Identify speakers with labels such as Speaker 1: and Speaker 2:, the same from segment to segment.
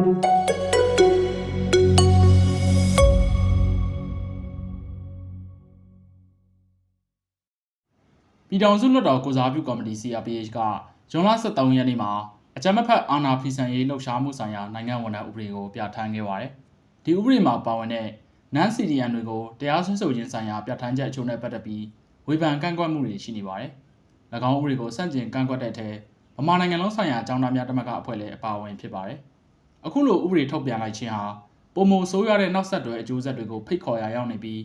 Speaker 1: ပြည်ထောင်စုလွှတ်တော်ကိုစားပြုကော်မတီ CRPH ကဇွန်လ23ရက်နေ့မှာအကြမ်းမဖက်အာဏာဖီဆန်ရေးလှုပ်ရှားမှုဆိုင်ရာနိုင်ငံဝန်ထမ်းဥပဒေကိုပြဋ္ဌာန်းခဲ့ပါတယ်။ဒီဥပဒေမှာပါဝင်တဲ့နန် CDN တွေကိုတရားစွဲဆိုခြင်းဆိုင်ရာပြဋ္ဌာန်းချက်အချို့နဲ့ပတ်သက်ပြီးဝေဖန်ကန့်ကွက်မှုတွေရှိနေပါတယ်။၎င်းဥပဒေကိုစန့်ကျင်ကန့်ကွက်တဲ့အထက်ဗမာနိုင်ငံလုံးဆိုင်ရာအကြောင်းသားများတမကအဖွဲ့လည်းအပါအဝင်ဖြစ်ပါတယ်။ အခုလိုဥပဒေထုတ်ပြန်လိုက်ခြင်းဟာပုံမဆိုးရတဲ့နောက်ဆက်တွဲအကျိုးဆက်တွေကိုဖိတ်ခေါ်ရာရောက်နေပြီး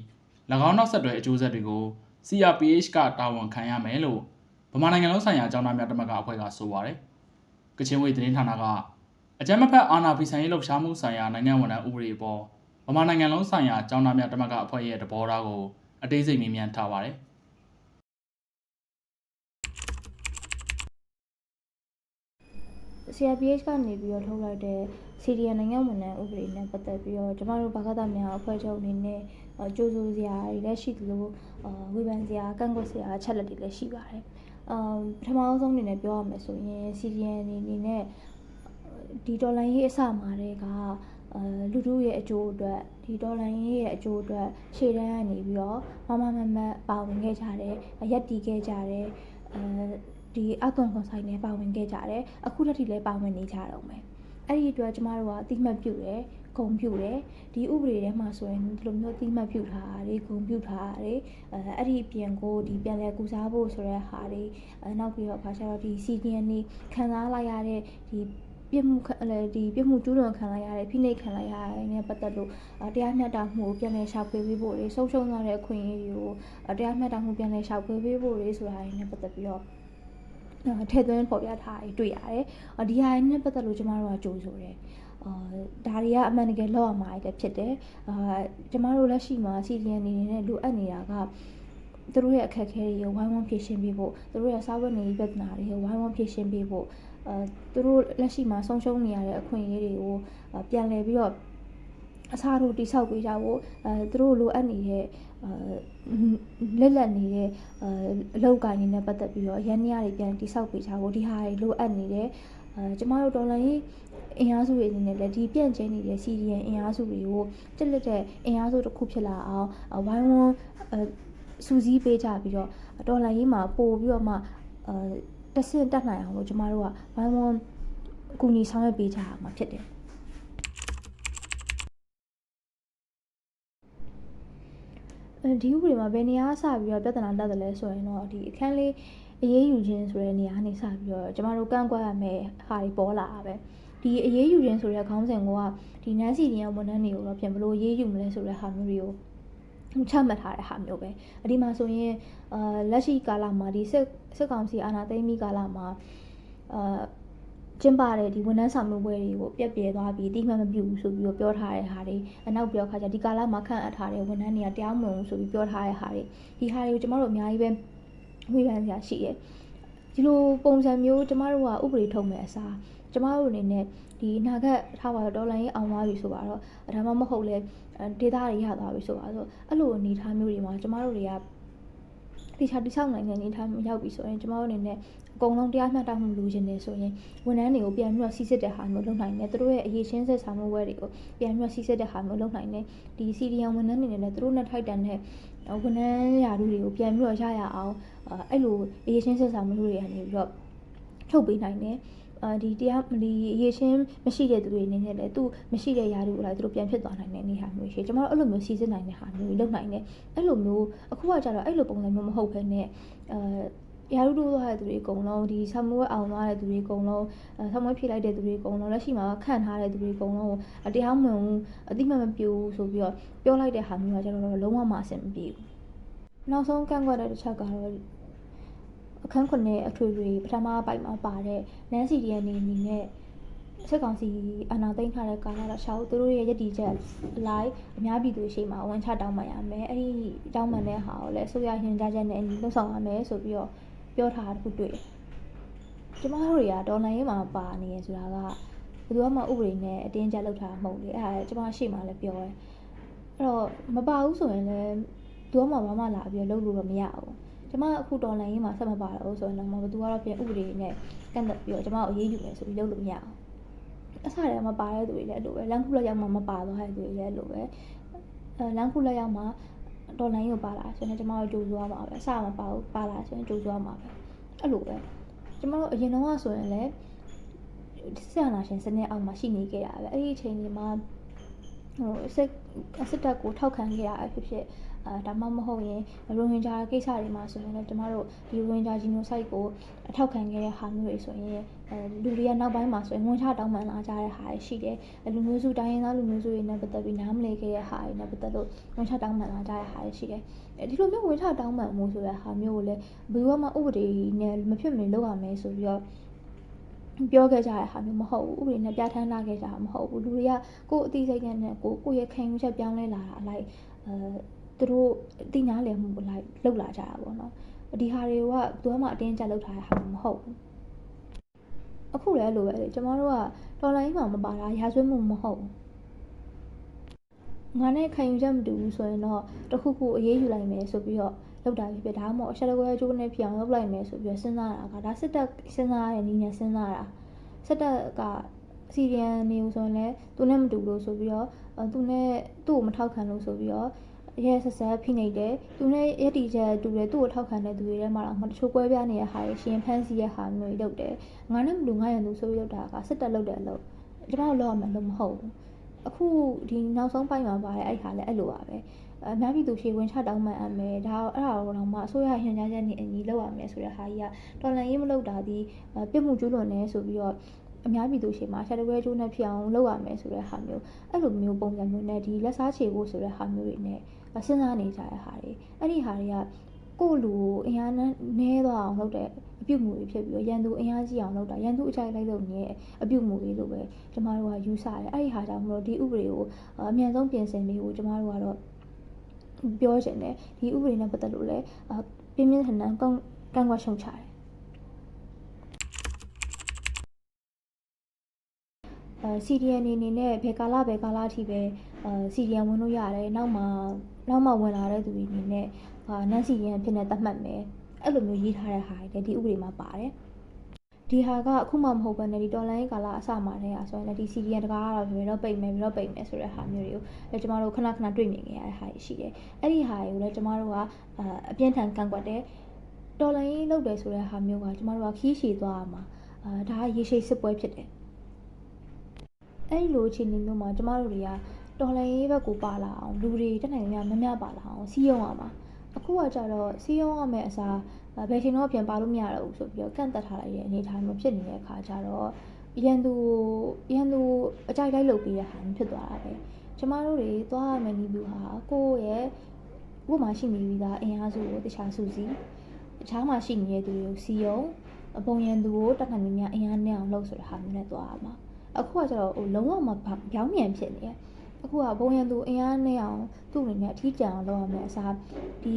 Speaker 1: ၎င်းနောက်ဆက်တွဲအကျိုးဆက်တွေကို CRPH ကတာဝန်ခံရမယ်လို့ဗမာနိုင်ငံလုံးဆိုင်ရာအကြောင်းသားများတမကအဖွဲ့ကဆိုပါတယ်။ကချင်ဝေးသတင်းဌာနကအကြမ်းမဖက်အာဏာဖီဆန်ရေးလှုပ်ရှားမှုဆိုင်ရာနိုင်ငံဝန်ထမ်းဥပဒေအပေါ်ဗမာနိုင်ငံလုံးဆိုင်ရာအကြောင်းသားများတမကအဖွဲ့ရဲ့တဘောထားကိုအသေးစိတ်မြင်မြန်ထားပါတယ်
Speaker 2: CRPH ကနေပြီးတော့ထုတ်လိုက်တဲ့ CDN နိုင်ငံဝန်ထမ်းဥပဒေနဲ့ပတ်သက်ပြီးတော့ကျမတို့ဘာသာသားများအဖွဲ့ချုပ်အနေနဲ့အကျိုးဆိုစရာတွေလည်းရှိသလိုအာဝေဖန်စရာကန့်ကွက်စရာအချက်လက်တွေလည်းရှိပါတယ်။အမ်ပထမအဆုံးအနေနဲ့ပြောရမယ်ဆိုရင် CDN အနေနဲ့ဒီဒေါ်လာရေးအစမှာတည်းကအဲလူတို့ရဲ့အကျိုးအတွက်ဒီဒေါ်လာရေးရဲ့အကျိုးအတွက်ရှေ့တန်းကနေပြီးတော့မမမမပါဝင်ခဲ့ကြတယ်ရက်တီခဲ့ကြတယ်အဲ ဒီအကွန်ကွန်ဆိုင်နဲ့ပါဝင်ခဲ့ကြတယ်အခုတည်းကလည်းပါဝင်နေကြတော့မယ်အဲ့ဒီအတွက်ကျမတို့ကအတိမတ်ပြုတယ်ဂုံပြုတယ်ဒီဥပဒေထဲမှာဆိုရင်ဒီလိုမျိုးအတိမတ်ပြုထားတာတွေဂုံပြုထားတာတွေအဲအဲ့ဒီအပြင်ကိုဒီပြန်လဲကူစားဖို့ဆိုတဲ့ဟာတွေအဲနောက်ပြီးတော့ခါကျတော့ဒီ CDN နေခံစားလိုက်ရတဲ့ဒီပြစ်မှုခံလည်းဒီပြစ်မှုကျူးလွန်ခံလိုက်ရတဲ့ဖိနှိပ်ခံလိုက်ရတဲ့နဲ့ပတ်သက်လို့တရားမျှတမှုကိုပြန်လည်ရှာဖွေပေးဖို့တွေဆုံးရှုံးသွားတဲ့အခွင့်အရေးတွေကိုတရားမျှတမှုပြန်လည်ရှာဖွေပေးဖို့တွေဆိုတာတွေနဲ့ပတ်သက်ပြီးတော့ ထည့်သွင်းပေါ်ပြထားတာတွေ့ရတယ်။ဒီဟာတွေနဲ့ပတ်သက်လို့ကျမတို့ကကြိုးဆိုတယ်။အာဒါတွေကအမှန်တကယ်လောက်ရမှာလည်းဖြစ်တယ်။အာကျမတို့လက်ရှိမှာ CDN အနေနဲ့လိုအပ်နေတာကသူတို့ရဲ့အခက်အခဲတွေကိုဝိုင်းဝန်းဖြေရှင်းပေးဖို့သူတို့ရဲ့စာဝတ်နေရေးပြဿနာတွေကိုဝိုင်းဝန်းဖြေရှင်းပေးဖို့အဲသူတို့လက်ရှိမှာဆုံးရှုံးနေရတဲ့အခွင့်အရေးတွေကိုပြန်လည်ပြီးတော့အစားတို့တိဆောက်ပေးကြဖို့အဲသူတို့လိုအပ်နေတဲ့အဲ လက်လက်နေတဲ့အဲအလောက်ကိုင်းနေနဲ့ပတ်သက်ပြီးတော့ရန်နေရတွေပြန်တိဆောက်ပေးကြဖို့ဒီဟာတွေလိုအပ်နေတယ်အဲကျမတို့ဒေါ်လာရေးအင်အားစုတွေအနေနဲ့လည်းဒီပြန့်ကျဲနေတဲ့ CDN အင်အားစုတွေကိုတက်လက်တဲ့အင်အားစုတစ်ခုဖြစ်လာအောင်ဝိုင်းဝန်းအဲစူးစီးပေးကြပြီးတော့ဒေါ်လာရေးမှာပို့ပြီးတော့မှအဲတဆင့်တက်နိုင်အောင်လို့ကျမတို့ကဝိုင်းဝန်းအကူအညီဆောင်ရွက်ပေးကြရမှာဖြစ်တယ် ဒီဥပဒေမှာဘယ်နေရာစပြီးတော့ပြဿနာတက်တယ်လဲဆိုရင်တော့ဒီအခန်းလေးအရေးယူခြင်းဆိုတဲ့နေရာကနေစပြီးတော့ကျမတို့ကန့်ကွက်ရမယ်ဟာတွေပေါ်လာတာပဲဒီအရေးယူခြင်းဆိုတဲ့ခေါင်းစဉ်ကဒီနန်းစီတင်ရဝန်ထမ်းတွေကိုတော့ပြင်ဘလို့အရေးယူမလဲဆိုတဲ့ဟာမျိုးတွေကိုချမှတ်ထားတဲ့ဟာမျိုးပဲအဒီမှာဆိုရင်အာလက်ရှိကာလမှာဒီစစ်စစ်ကောင်စီအာဏာသိမ်းပြီးကာလမှာအာ ကျင်းပတဲ့ဒီဝန်ထမ်းဆောင်မှုပွဲတွေကိုပြက်ပြဲသွားပြီးတိမှတ်မပြုဘူးဆိုပြီးတော့ပြောထားတဲ့ဟာတွေအနောက်ပြောခါကျဒီကာလမှာခန့်အပ်ထားတဲ့ဝန်ထမ်းတွေကတရားမဝင်ဘူးဆိုပြီးပြောထားတဲ့ဟာတွေဒီဟာတွေကိုကျမတို့အများကြီးပဲဝေဖန်စရာရှိတယ်ဒီလိုပုံစံမျိုးကျမတို့ကဥပဒေထုတ်မယ်အစားကျမတို့အနေနဲ့ဒီအနာဂတ်ထားပါတော့ဒေါ်လာရေးအောင်သွားပြီဆိုပါတော့ဒါမှမဟုတ်လဲဒေတာတွေရသွားပြီဆိုပါတော့အဲ့လိုအနေထားမျိုးတွေမှာကျမတို့တွေကတေချာတိဆောက်နိုင်တဲ့အနေထားမျိုးရောက်ပြီဆိုရင်ကျမတို့အနေနဲ့ အကုန်လုံးတရားမျှတမှုလိုချင်နေဆိုရင်ဝန်ထမ်းတွေကိုပြန်ပြီးတော့စီစစ်တဲ့ဟာမျိုးလုပ်နိုင်တယ်သူတို့ရဲ့အရေးရှင်းဆက်ဆောင်မှုဝဲတွေကိုပြန်ပြီးတော့စီစစ်တဲ့ဟာမျိုးလုပ်နိုင်တယ်ဒီ CDN ဝန်ထမ်းတွေနဲ့သူတို့နဲ့ထိုက်တန်တဲ့ဝန်ထမ်းရာထူးတွေကိုပြန်ပြီးတော့ရရအောင်အဲ့လိုအရေးရှင်းဆက်ဆောင်မှုတွေကနေပြီးတော့ထုတ်ပေးနိုင်တယ်အာဒီတရားဒီရေရှင်းမရှိတဲ့သူတွေအနေနဲ့လည်းသူမရှိတဲ့ຢာတွေကိုလည်းသူတို့ပြန်ဖြစ်သွားနိုင်တဲ့အနေဟာမျိုးရှိကျွန်တော်တို့အဲ့လိုမျိုးစီစစ်နိုင်တဲ့ဟာမျိုးတွေလုပ်နိုင်တယ်အဲ့လိုမျိုးအခုကကြတော့အဲ့လိုပုံစံမျိုးမဟုတ်ဘဲနဲ့အာ ရာထူးတိုးသွားတဲ့သူတွေအကုန်လုံးဒီဆမ်မွေးအောင်သွားတဲ့သူတွေအကုန်လုံးဆမ်မွေးဖြည့်လိုက်တဲ့သူတွေအကုန်လုံးလက်ရှိမှာခန့်ထားတဲ့သူတွေအကုန်လုံးတရားမဝင်ဘူးအတိမမပြိုးဆိုပြီးတော့ပြောလိုက်တဲ့ဟာမျိုးကကျတော့လုံးဝမအဆင်မပြေဘူးနောက်ဆုံးကန့်ကွက်တဲ့တစ်ချက်ကတော့အခန်းခုနှစ်အထွေထွေပထမပိုက်မှာပါတဲ့နန်းစီဒီယန်နေနေနဲ့စစ်ကောင်စီအာဏာသိမ်းထားတဲ့ကာလတော့ရှောက်သူတို့ရဲ့ရည်တည်ချက်လိုက်အများပြည်သူရှိမှဝန်ချတောင်းပန်ရမယ်အဲ့ဒီတောင်းပန်တဲ့ဟာကိုလည်းအစိုးရညွှန်ကြားချက်နဲ့အညီလှုပ်ဆောင်ရမယ်ဆိုပြီးတော့ ပြောထားတာတခုတွေ့တယ်ကျမတို့တွေကဒေါ်လာရေးမှာပါနေရဆိုတာကဘယ်သူမှဥပဒေနဲ့အတင်းကျပ်လုပ်ထားမှာမဟုတ်လေအဲ့ဒါကျမရှိမှလည်းပြောရဲအဲ့တော့မပါဘူးဆိုရင်လည်းသူကမှဘာမှလာပြီးတော့လုပ်လို့တော့မရဘူးကျမအခုဒေါ်လာရင်းမှာဆက်မပါတော့ဆိုရင်တော့ဘသူကတော့ပြန်ဥပဒေနဲ့ကန့်သက်ပြီးတော့ကျမကိုအရေးယူမယ်ဆိုပြီးလုပ်လို့မရအောင်အစတည်းကမပါတဲ့သူတွေလည်းအဲ့လိုပဲလမ်းခုလက်ရောက်မှမပါသွားတဲ့သူတွေလည်းအဲ့လိုပဲအဲလမ်းခုလက်ရောက်မှ ဒေါ်လာရင်းကိုပါလာဆိုရင်ကျမတို့ကြိုးစားမှာပဲအစမပါဘူးပါလာဆိုရင်ကြိုးစားမှာပဲအဲ့လိုပဲကျမတို့အရင်တော့ဆိုရင်လည်းဆရာနာရှင်စနစ်အောက်မှာရှိနေခဲ့တာပဲအဲ့ဒီအချိန်ဒီမှာဟိုစစ်စစ်တပ်ကိုထောက်ခံခဲ့ရအဖြစ်ဖြစ် အာဒါမှမဟုတ်ရင်ရိုဟင်ဂျာကိစ္စတွေမှာဆိုရင်လည်းကျမတို့ဒီရိုဟင်ဂျာဂျီနိုဆိုက်ကိုအထောက်ခံခဲ့တဲ့ဟာမျိုးတွေဆိုရင်အဲလူတွေကနောက်ပိုင်းမှာဆိုရင်ဝန်ချတောင်းပန်လာကြတဲ့ဟာတွေရှိတယ်။လူမျိုးစုတိုင်းရင်းသားလူမျိုးစုတွေနဲ့ပတ်သက်ပြီးနားမလည်ခဲ့တဲ့ဟာတွေနဲ့ပတ်သက်လို့ဝန်ချတောင်းပန်လာကြတဲ့ဟာတွေရှိတယ်။အဲဒီလိုမျိုးဝန်ချတောင်းပန်မှုဆိုတဲ့ဟာမျိုးကိုလည်းဘယ်သူမှဥပဒေနဲ့မဖြစ်မနေလုပ်ရမယ်ဆိုပြီးတော့ပြောခဲ့ကြတဲ့ဟာမျိုးမဟုတ်ဘူးဥပဒေနဲ့ပြဋ္ဌာန်းလာခဲ့ကြတာမဟုတ်ဘူးလူတွေကကိုယ်အသိစိတ်နဲ့ကိုကိုယ့်ရဲ့ခံယူချက်ပြောင်းလဲလာတာအလိုက်အဲ သူတို့အသိညာလည်မှုအလိုက်လှုပ်လာကြတာပေါ့နော်ဒီဟာတွေကဘယ်သူမှအတင်းကျပ်လှုပ်ထားတဲ့ဟာမျိုးမဟုတ်ဘူးအခုလည်းလိုပဲလေကျမတို့ကတော်လိုင်းမှာမပါတာရာဇဝတ်မှုမဟုတ်ဘူးငါနဲ့ခံယူချက်မတူဘူးဆိုရင်တော့တခုခုအေးအေးယူလိုက်မယ်ဆိုပြီးတော့လောက်တာဖြစ်ဖြစ်ဒါမှမဟုတ်အချက်တကွဲကျိုးနဲ့ပြောင်းလောက်လိုက်မယ်ဆိုပြီးတော့စဉ်းစားတာကဒါစစ်တပ်စဉ်းစားရတဲ့နည်းနဲ့စဉ်းစားတာစစ်တပ်ကစီရီယန်နေဦးဆိုရင်လည်းသူနဲ့မတူလို့ဆိုပြီးတော့သူနဲ့သူ့ကိုမထောက်ခံလို့ဆိုပြီးတော့ ရဲဆက်ဆက်ဖိနေတယ်သူနဲ့ရတီချက်တူတယ်သူ့ကိုထောက်ခံတဲ့သူတွေထဲမှာတော့မတချို့ကွဲပြားနေတဲ့ဟာတွေရှင်ဖန်းစီရဲ့ဟာမျိုးတွေလုပ်တယ်ငါနဲ့မတူငါရန်သူဆိုပြီးလုပ်တာကစစ်တပ်လုပ်တယ်လို့ကျွန်တော်လောက်ရမယ်လို့မဟုတ်ဘူးအခုဒီနောက်ဆုံးပိုင်းမှာပါတယ်အဲ့ခါလည်းအဲ့လိုပါပဲအများပြည်သူရှေ့ဝင်ချတောင်းမှန်အမယ်ဒါအဲ့ဒါတော့မှအစိုးရဟန်ကြားချက်နဲ့အညီလုပ်ရမယ်ဆိုတဲ့ဟာကြီးကတော်လန်ရေးမလုပ်တာဒီပြစ်မှုကျူးလွန်နေဆိုပြီးတော့အများပြည်သူရှေ့မှာ shadow wear ကျိုးနဲ့ဖြစ်အောင်လုပ်ရမယ်ဆိုတဲ့ဟာမျိုးအဲ့လိုမျိုးပုံစံမျိုးနဲ့ဒီလက်စားချေဖို့ဆိုတဲ့ဟာမျိုးတွေနဲ့ စဉ်းစားနေကြတဲ့ဟာတွေအဲ့ဒီဟာတွေကကိုယ့်လူကိုအင်အားနဲသွားအောင်လုပ်တဲ့အပြုတ်မှုတွေဖြစ်ပြီးတော့ရန်သူအင်အားကြီးအောင်လုပ်တာရန်သူအကြိုက်လိုက်လုပ်နေတဲ့အပြုတ်မှုတွေလို့ပဲကျမတို့ကယူဆတယ်အဲ့ဒီဟာကြောင့်မလို့ဒီဥပဒေကိုအမြန်ဆုံးပြင်ဆင်ပေးဖို့ကျမတို့ကတော့ပြောချင်တယ်ဒီဥပဒေနဲ့ပတ်သက်လို့လည်းပြင်းပြင်းထန်ထန်ကောင်းကန့်ကွက်ရှုံချတယ်အဲ CDN အနေနဲ့ဘယ်ကာလဘယ်ကာလအထိပဲအဲ CDN ဝင်လို့ရတယ်နောက်မှ နောက်မှဝင်လာတဲ့သူတွေအနေနဲ့ဟာနန်း CDN ဖြစ်နေသတ်မှတ်မယ်အဲ့လိုမျိုးရေးထားတဲ့ဟာတွေလည်းဒီဥပဒေမှာပါတယ်ဒီဟာကအခုမှမဟုတ်ဘဲနဲ့ဒီတော်လိုင်းကာလအစမှာတည်းอ่ะဆိုရင်လည်းဒီ CDN တကားကတော့ဘယ်တော့ပိတ်မယ်ဘယ်တော့ပိတ်မယ်ဆိုတဲ့ဟာမျိုးတွေကိုလည်းကျမတို့ခဏခဏတွေ့မြင်နေရတဲ့ဟာတွေရှိတယ်အဲ့ဒီဟာတွေကိုလည်းကျမတို့ကအပြင်းထန်ကန့်ကွက်တယ်တော်လိုင်းလုပ်တယ်ဆိုတဲ့ဟာမျိုးကကျမတို့ကခီးရှည်သွားမှာအာဒါကရေရှည်စစ်ပွဲဖြစ်တယ်အဲ့ဒီလိုအခြေအနေမျိုးမှာကျမတို့တွေက တော်လိုင်းရေးဘက်ကိုပါလာအောင်လူတွေတက်နိုင်များမများပါလာအောင်စီးရုံးရမှာအခုကကြတော့စီးရုံးရမယ့်အစားဘယ်ချိန်တော့ပြန်ပါလို့မရတော့ဘူးဆိုပြီးတော့ကန့်သက်ထားလိုက်တဲ့အနေအထားမျိုးဖြစ်နေတဲ့အခါကျတော့ရန်သူရန်သူအကြိုက်လိုက်လုပ်ပြီးတဲ့ဟာမျိုးဖြစ်သွားတာပဲကျမတို့တွေသွားရမယ့်နည်းဗျူဟာကိုယ့်ရဲ့ဘုမှာရှိနေပြီးသားအင်အားစုကိုတခြားစုစည်းအခြားမှာရှိနေတဲ့သူတွေကိုစီယုံအပုံရန်သူကိုတက်ခဏနေများအင်အားနဲ့အောင်လုပ်ဆိုတဲ့ဟာမျိုးနဲ့သွားရမှာအခုကကျတော့ဟိုလုံးဝမပြောင်းမြန်ဖြစ်နေတယ် အခုကဘုံရန်သူအင်အားနဲ့အောင်သူ့အနေနဲ့အထီးကျန်အောင်လုပ်ရမယ်အစားဒီ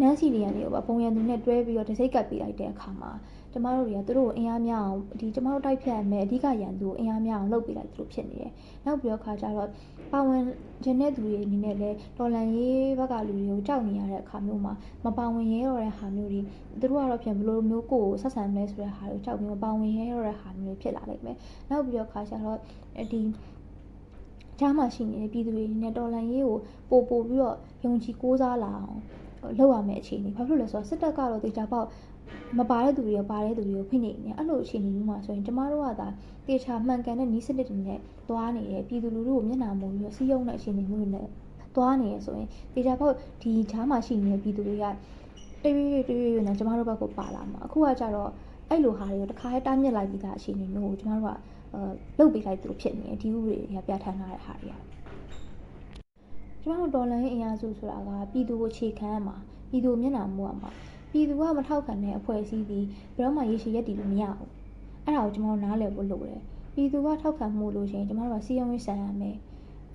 Speaker 2: နန်းစီတွေကနေပေါ့ပုံရံသူနဲ့တွဲပြီးတော့တစိတ်ကပ်ပေးလိုက်တဲ့အခါမှာကျမတို့တွေကသူတို့ကိုအင်အားများအောင်ဒီကျမတို့တိုက်ဖြတ်မယ်အဓိကရန်သူကိုအင်အားများအောင်လုပ်ပေးလိုက်သူတို့ဖြစ်နေတယ်။နောက်ပြီးတော့ခါကျတော့ပါဝင်ခြင်းတဲ့သူတွေအနေနဲ့လည်းတော်လန်ရေးဘက်ကလူတွေကိုကြောက်နေရတဲ့အခါမျိုးမှာမပါဝင်ရဲတော့တဲ့ဟာမျိုးတွေသူတို့ကတော့ပြန်ဘလို့မျိုးကိုယ်ဆက်ဆံမလဲဆိုတဲ့ဟာကိုကြောက်ပြီးမပါဝင်ရဲတော့တဲ့ဟာမျိုးတွေဖြစ်လာလိမ့်မယ်။နောက်ပြီးတော့ခါကျတော့ဒီ ကြားမှာရှိနေတဲ့ပြည်သူတွေနဲ့တော်လန်ရေးကိုပို့ပို့ပြီးတော့ယုံကြည်ကိုးစားလာအောင်လောက်ရမယ့်အခြေအနေဘာဖြစ်လို့လဲဆိုတော့စစ်တပ်ကတော့တေချာပေါက်မပါတဲ့သူတွေရောပါတဲ့သူတွေကိုဖိနေနေအဲ့လိုအခြေအနေမျိုးမှာဆိုရင်ကျမတို့ကသာတေချာမှန်ကန်တဲ့နီးစနစ်တွေနဲ့သွားနေတယ်ပြည်သူလူထုကိုမျက်နှာမူပြီးတော့စီးရုံးတဲ့အခြေအနေမျိုးတွေနဲ့သွားနေရဆိုရင်တေချာပေါက်ဒီချားမှာရှိနေတဲ့ပြည်သူတွေကတရွေ့ရွေ့တရွေ့ရွေ့နဲ့ကျမတို့ဘက်ကိုပါလာမှာအခုကကြတော့အဲ့လိုဟာတွေကိုတခါတည်းတားမြစ်လိုက်ပြီးသားအခြေအနေမျိုးကိုကျမတို့ကအဲ လုတ်ပေးလိုက်သူဖြစ်နေတယ်ဒီဥပဒေတွေကပြဋ္ဌာန်းထားတဲ့ဟာတွေကကျမတို့ဒေါ်လာရဲ့အင်အားစုဆိုတာကပြည်သူကိုခြေခံရမှာပြည်သူမျက်နှာမူရမှာပြည်သူကမထောက်ခံတဲ့အဖွဲ့အစည်းဒီဘယ်တော့မှရေရှည်ရက်တည်လို့မရဘူးအဲ့ဒါကိုကျမတို့နားလည်ဖို့လိုတယ်ပြည်သူကထောက်ခံမှုလို့ရှိရင်ကျမတို့ကစီယုံရေးဆန်ရမယ်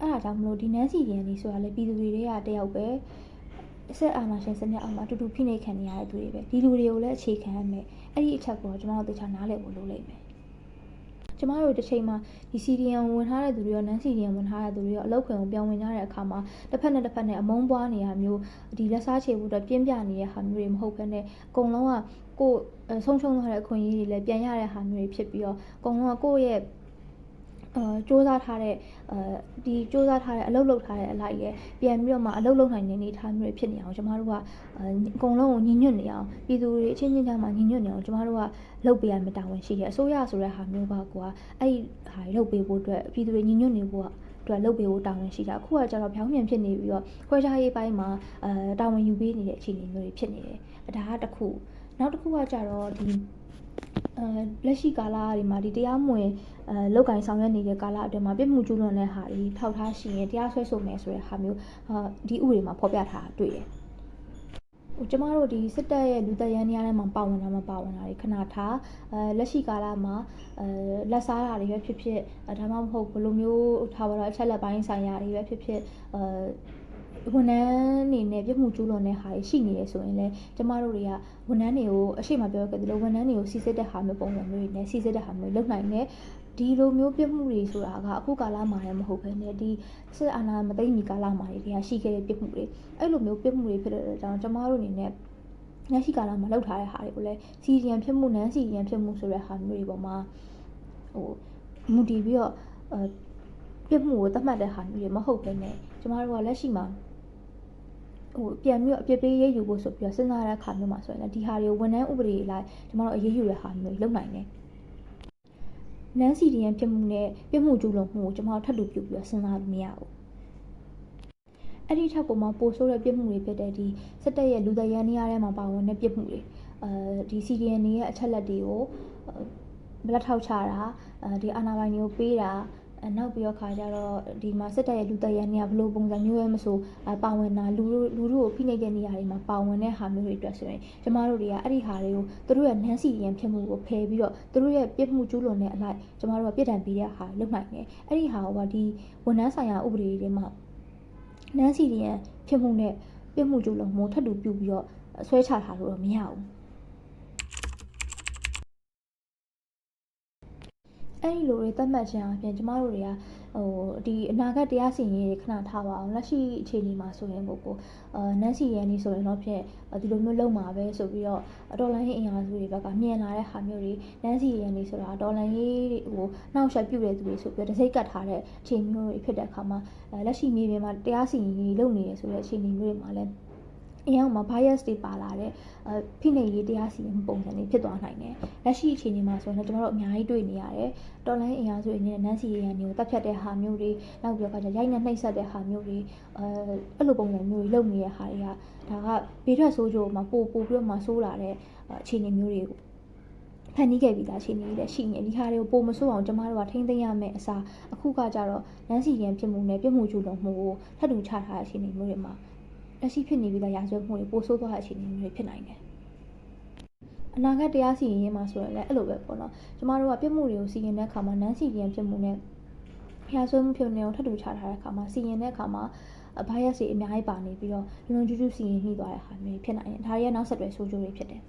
Speaker 2: အဲ့ဒါကြောင့်မလို့ဒီနန်းစီရင်လေးဆိုတာလေပြည်သူတွေကတယောက်ပဲဆက်အာဏာရှင်စနစ်အောက်မှာတူတူဖိနှိပ်ခံနေရတဲ့သူတွေပဲဒီလူတွေကိုလည်းအခြေခံရမယ်အဲ့ဒီအချက်ကိုကျွန်တော်တို့တခြားနားလည်ဖို့လိုလိမ့်မယ် ကျမတို့တစ်ချိန်မှာဒီ CDN ဝင်ထားတဲ့သူတွေရော non CDN ဝင်ထားတဲ့သူတွေရောအလောက်ခွင်ကိုပြောင်းဝင်ကြတဲ့အခါမှာတစ်ဖက်နဲ့တစ်ဖက်နဲ့အမုန်းပွားနေရမျိုးဒီလက်စားချေဖို့အတွက်ပြင်းပြနေတဲ့ဟာမျိုးတွေမဟုတ်ဘဲနဲ့အကုန်လုံးကကိုယ်ဆုံးရှုံးသွားတဲ့အခွင့်အရေးတွေလည်းပြန်ရတဲ့ဟာမျိုးတွေဖြစ်ပြီးတော့အကုန်လုံးကကိုယ့်ရဲ့ အာစ조사ထားတဲ့အဲဒီစ조사ထားတဲ့အလုပ်လုပ်ထားတဲ့အလိုက်ရဲ့ပြန်ပြီးတော့မှအလုပ်လုပ်နိုင်တဲ့အနေအထားမျိုးတွေဖြစ်နေအောင်ကျမတို့ကအကုန်လုံးကိုညီညွတ်နေအောင်ပြည်သူတွေအချင်းချင်းကြားမှာညီညွတ်နေအောင်ကျမတို့ကလုပ်ပေးရမယ့်တာဝန်ရှိတယ်အစိုးရဆိုတဲ့ဟာမျိုးကကိုကအဲ့ဒီဟာတွေလုပ်ပေးဖို့အတွက်ပြည်သူတွေညီညွတ်နေဖို့ကအတွက်လုပ်ပေးဖို့တာဝန်ရှိတာအခုကကျတော့ဖြောင်းပြန်ဖြစ်နေပြီးတော့ခွဲခြားရေးပိုင်းမှာအဲတာဝန်ယူပေးနေတဲ့အခြေအနေမျိုးတွေဖြစ်နေတယ်ဒါကတစ်ခုနောက်တစ်ခုကကျတော့ဒီ အဲလက်ရှိကာလတွေမှာဒီတရားမဝင်အဲလောက်ကင်ဆောင်ရွက်နေတဲ့ကာလအတွင်းမှာပြစ်မှုကျူးလွန်တဲ့ဟာတွေထောက်ထားရှိရင်တရားစွဲဆိုမယ်ဆိုတဲ့ဟာမျိုးဟာဒီဥပဒေမှာဖော်ပြထားတာတွေ့တယ်ဟိုကျမတို့ဒီစစ်တပ်ရဲ့လူသက်ရန်နေရာထဲမှာပါဝင်တာမပါဝင်တာတွေခဏထားအဲလက်ရှိကာလမှာအဲလက်စားတာတွေပဲဖြစ်ဖြစ်အဲဒါမှမဟုတ်ဘယ်လိုမျိုးထားပါတော့အချက်လက်ပိုင်းဆိုင်ရာတွေပဲဖြစ်ဖြစ်အဲ ဝန်ထမ်းအနေနဲ့ပြစ်မှုကျူးလွန်တဲ့ဟာတွေရှိနေရဆိုရင်လည်းကျမတို့တွေကဝန်ထမ်းတွေကိုအရှိမပြောခဲ့သလိုဝန်ထမ်းတွေကိုစီစစ်တဲ့ဟာမျိုးပုံစံမျိုးတွေနဲ့စီစစ်တဲ့ဟာမျိုးလုပ်နိုင်တယ်ဒီလိုမျိုးပြစ်မှုတွေဆိုတာကအခုကာလမှာလည်းမဟုတ်ဘဲနဲ့ဒီစစ်အာဏာမသိမ်းမီကာလမှာတွေတရားရှိခဲ့တဲ့ပြစ်မှုတွေအဲ့လိုမျိုးပြစ်မှုတွေဖြစ်တဲ့အတွက်ကြောင့်ကျမတို့အနေနဲ့ညရှိကာလမှာလောက်ထားတဲ့ဟာတွေကိုလည်းစီရီယန်ဖြစ်မှုနန်းစီရီယန်ဖြစ်မှုဆိုတဲ့ဟာမျိုးတွေပေါ်မှာဟိုမူတည်ပြီးတော့အဲပြစ်မှုကိုသတ်မှတ်တဲ့ဟာမျိုးတွေမဟုတ်ဘဲနဲ့ကျမတို့ကလက်ရှိမှာ ဟိုပြန်ပြီးတော့အပြစ်ပေးရေးယူဖို့ဆိုပြီးတော့စဉ်းစားတဲ့အခါမျိုးမှာဆိုရင်လည်းဒီဟာတွေကိုဝန်ထမ်းဥပဒေလိုက်ကျမတို့အရေးယူတဲ့ဟာမျိုးတွေလုပ်နိုင်တယ်နန်းစီရီယန်ဖြစ်မှုနဲ့ပြစ်မှုကျူးလွန်မှုကိုကျမတို့ထပ်တူပြုပြီးတော့စဉ်းစားလို့မရဘူးအဲ့ဒီထက်ကိုမှပိုဆိုးတဲ့ပြစ်မှုတွေဖြစ်တဲ့ဒီစစ်တပ်ရဲ့လူသက်ရန်နေရာထဲမှာပါဝင်တဲ့ပြစ်မှုတွေအဲဒီ CDN တွေရဲ့အချက်လက်တွေကိုဘလက်ထောက်ချတာအဲဒီအာဏာပိုင်တွေကိုပေးတာ အဲနောက်ပြီးတော့ခါကျတော့ဒီမှာစစ်တပ်ရဲ့လူသက်ရန်နေရာဘယ်လိုပုံစံမျိုးပဲမဆိုပါဝင်တာလူလူလူတို့ကိုဖိနှိပ်တဲ့နေရာတွေမှာပါဝင်တဲ့ဟာမျိုးတွေအတွက်ဆိုရင်ကျမတို့တွေကအဲ့ဒီဟာတွေကိုသူတို့ရဲ့နန်းစီရန်ဖြစ်မှုကိုဖယ်ပြီးတော့သူတို့ရဲ့ပြစ်မှုကျူးလွန်တဲ့အလိုက်ကျမတို့ကပြစ်ဒဏ်ပေးတဲ့ဟာလုပ်နိုင်တယ်အဲ့ဒီဟာကဒီဝန်ထမ်းဆိုင်ရာဥပဒေတွေမှာနန်းစီရန်ဖြစ်မှုနဲ့ပြစ်မှုကျူးလွန်မှုထပ်တူပြုပြီးတော့ဆွဲချထားလို့တော့မရဘူး အဲ့ဒီလိုတွေသတ်မှတ်ခြင်းအပြင်ကျမတို့တွေကဟိုဒီအနာဂတ်တရားစီရင်ရေးခဏထားပါအောင်လက်ရှိအခြေအနေမှာဆိုရင်ကိုကိုအာနန်းစီရန်နေဆိုရင်တော့ဖြင့်ဒီလိုမျိုးလုံးမှာပဲဆိုပြီးတော့ဒေါ်လာရင်းအင်အားစုတွေဘက်ကမြင်လာတဲ့ဟာမျိုးတွေနန်းစီရန်နေဆိုတာဒေါ်လာရေးဟိုနှောက်ယှက်ပြုတဲ့သူတွေဆိုပြီးတော့တစိ့ကတ်ထားတဲ့အခြေမျိုးတွေဖြစ်တဲ့အခါမှာလက်ရှိမြေပြင်မှာတရားစီရင်ရေးလုပ်နေရဆိုတဲ့အခြေအနေမျိုးတွေမှာလည်း အရင်ကမှ bias တွေပါလာတဲ့အဲဖိနှိပ်ရေးတရားစီရင်ပုံစံတွေဖြစ်သွားနိုင်တယ်။လက်ရှိအခြေအနေမှာဆိုရင်တော့ကျွန်တော်တို့အများကြီးတွေ့နေရတယ်။တော်လိုင်းအင်အားစုတွေနဲ့နန်းစီရန်တွေကိုတက်ဖြတ်တဲ့ဟာမျိုးတွေနောက်ပြီးတော့ကရိုက်နှက်နှိပ်စက်တဲ့ဟာမျိုးတွေအဲအဲ့လိုပုံစံမျိုးတွေလုပ်နေတဲ့ဟာတွေကဒါကဘေးထွက်ဆိုးကြိုမှာပို့ပို့ပြီးတော့မှဆိုးလာတဲ့အခြေအနေမျိုးတွေကိုဖန်တီးခဲ့ပြီးသားအခြေအနေတွေလည်းရှိနေဒီဟာတွေကိုပုံမဆိုးအောင်ကျမတို့ကထိမ့်သိမ်းရမယ့်အစားအခုကကြတော့နန်းစီရန်ဖြစ်မှုနဲ့ပြစ်မှုကျူးလွန်မှုကိုထပ်တူချထားတဲ့အခြေအနေမျိုးတွေမှာ လက်ရှိဖြစ်နေပြီးသားရာဇဝတ်မှုတွေပိုဆိုးသွားတဲ့အခြေအနေမျိုးတွေဖြစ်နိုင်တယ်အနာဂတ်တရားစီရင်ရေးမှာဆိုရင်လည်းအဲ့လိုပဲပေါ့နော်ကျမတို့ကပြစ်မှုတွေကိုစီရင်တဲ့အခါမှာနန်းစီရင်ပြစ်မှုနဲ့ရာဇဝတ်မှုဖြစ်နေအောင်ထပ်တူချထားတဲ့အခါမှာစီရင်တဲ့အခါမှာ bias တွေအများကြီးပါနေပြီးတော့လုံလုံကျူးကျူးစီရင်နှိသွားတဲ့ဟာမျိုးဖြစ်နိုင်တယ်ဒါတွေကနောက်ဆက်တွဲဆိုးကျိုးတွေဖြစ်တယ်